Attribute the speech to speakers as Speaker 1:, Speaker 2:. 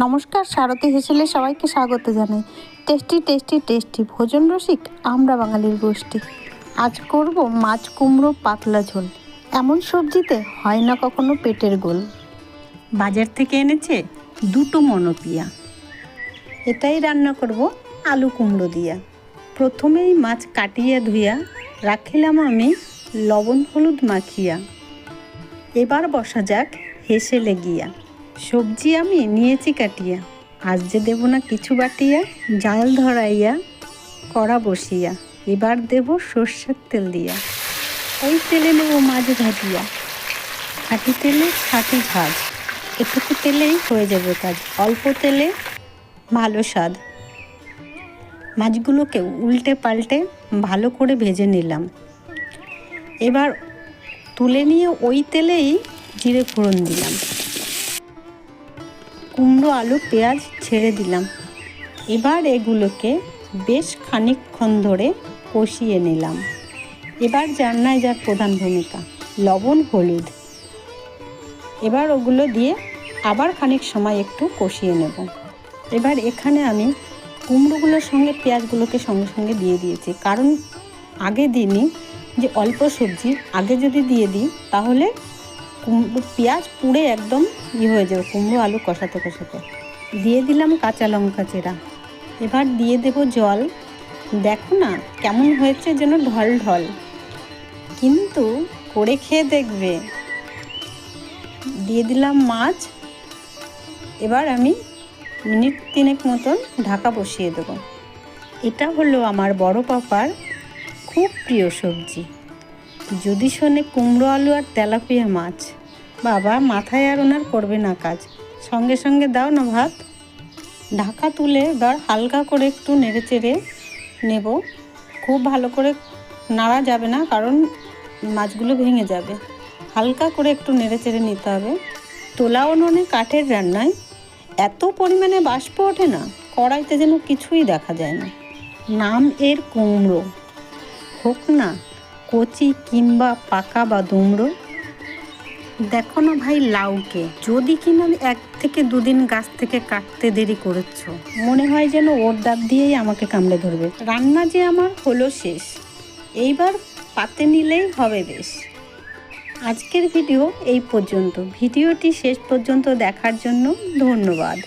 Speaker 1: নমস্কার, সারথী হেসেলে সবাইকে স্বাগত জানাই। টেস্টি টেস্টি টেস্টি ভোজন রসিক আমরা বাঙালির গোষ্ঠী। আজ করব মাছ কুমড়ো পাতলা ঝোল। এমন সবজিতে হয় না কখনো পেটের গোল।
Speaker 2: বাজার থেকে এনেছে দুটো মনোপিয়া। এটাই রান্না করব আলু কুমড়ো দিয়া। প্রথমেই মাছ কাটিয়া ধুইয়া রাখিলাম আমি লবণ হলুদ মাখিয়া। এবার বসা যাক হেসে লেগিয়া। সবজি আমি নিয়েছি কাটিয়া। আজ যে দেব না কিছু বাটিয়া, জাল ধরাইয়া, কড়া বসিয়া, এবার দেব সর্ষের তেল দিয়া। ওই তেলে নেব মাছ ভাজিয়া। খাঁটি তেলে খাঁটি ভাজ। এটুকু তেলেই হয়ে যাবে কাজ। অল্প তেলে ভালো স্বাদ। মাছগুলোকে উল্টে পাল্টে ভালো করে ভেজে নিলাম। এবার তুলে নিয়ে ওই তেলেই জিরে ফোড়ন দিলাম। কুমড়ো আলু, পেঁয়াজ ছেড়ে দিলাম। এবার এগুলোকে বেশ খানিকক্ষণ ধরে কষিয়ে নিলাম। এবার রান্নায় যার প্রধান ভূমিকা, লবণ, হলুদ। এবার ওগুলো দিয়ে আবার খানিক সময় একটু কষিয়ে নেব। এবার এখানে আমি কুমড়োগুলোর সঙ্গে পেঁয়াজগুলোকে সঙ্গে সঙ্গে দিয়ে দিয়েছি। কারণ আগে দিইনি যে অল্প সবজি, আগে যদি দিয়ে দিই তাহলে কুমড়ো, পেঁয়াজ পুড়ে একদম ইয়ে হয়ে যাবে, কুমড়ো আলু কষাতে কষাতে। দিয়ে দিলাম কাঁচা লঙ্কা চেরা। এবার দিয়ে দেব জল। দেখো না কেমন হয়েছে যেন ঢল ঢল। কিন্তু করে খেয়ে দেখবে। দিয়ে দিলাম মাছ। এবার আমি মিনিট তিনেক মতন ঢাকা বসিয়ে দেবো। এটা হলো আমার বড় পাপার খুব প্রিয় সবজি। যদি শোনে কুমড়ো আলু আর তেলাপিয়া মাছ। বাবা মাথায় আর ওনার করবে না কাজ। সঙ্গে সঙ্গে দাও না ভাত। ঢাকা তুলে এবার হালকা করে একটু নেড়ে চেড়ে নেব। খুব ভালো করে নাড়া যাবে না, কারণ মাছগুলো ভেঙে যাবে। হালকা করে একটু নেড়ে চেড়ে নিতে হবে। তোলা উনুনে কাঠের রান্নায়। এত পরিমাণে বাষ্প ওঠে না, কড়াইতে যেন কিছুই দেখা যায় না। নাম এর কুমড়ো। হোক না, কচি কিংবা পাকা বা দুমড়ো। দেখো না ভাই লাউকে। যদি কিনা এক থেকে দুদিন গাছ থেকে কাটতে দেরি করেছ, মনে হয় যেন ওর দাঁত দিয়েই আমাকে কামড়ে ধরবে। রান্না যে আমার হলো শেষ। এইবার পাতে নিলেই হবে বেশ। আজকের ভিডিও এই পর্যন্ত। ভিডিওটি শেষ পর্যন্ত দেখার জন্য ধন্যবাদ।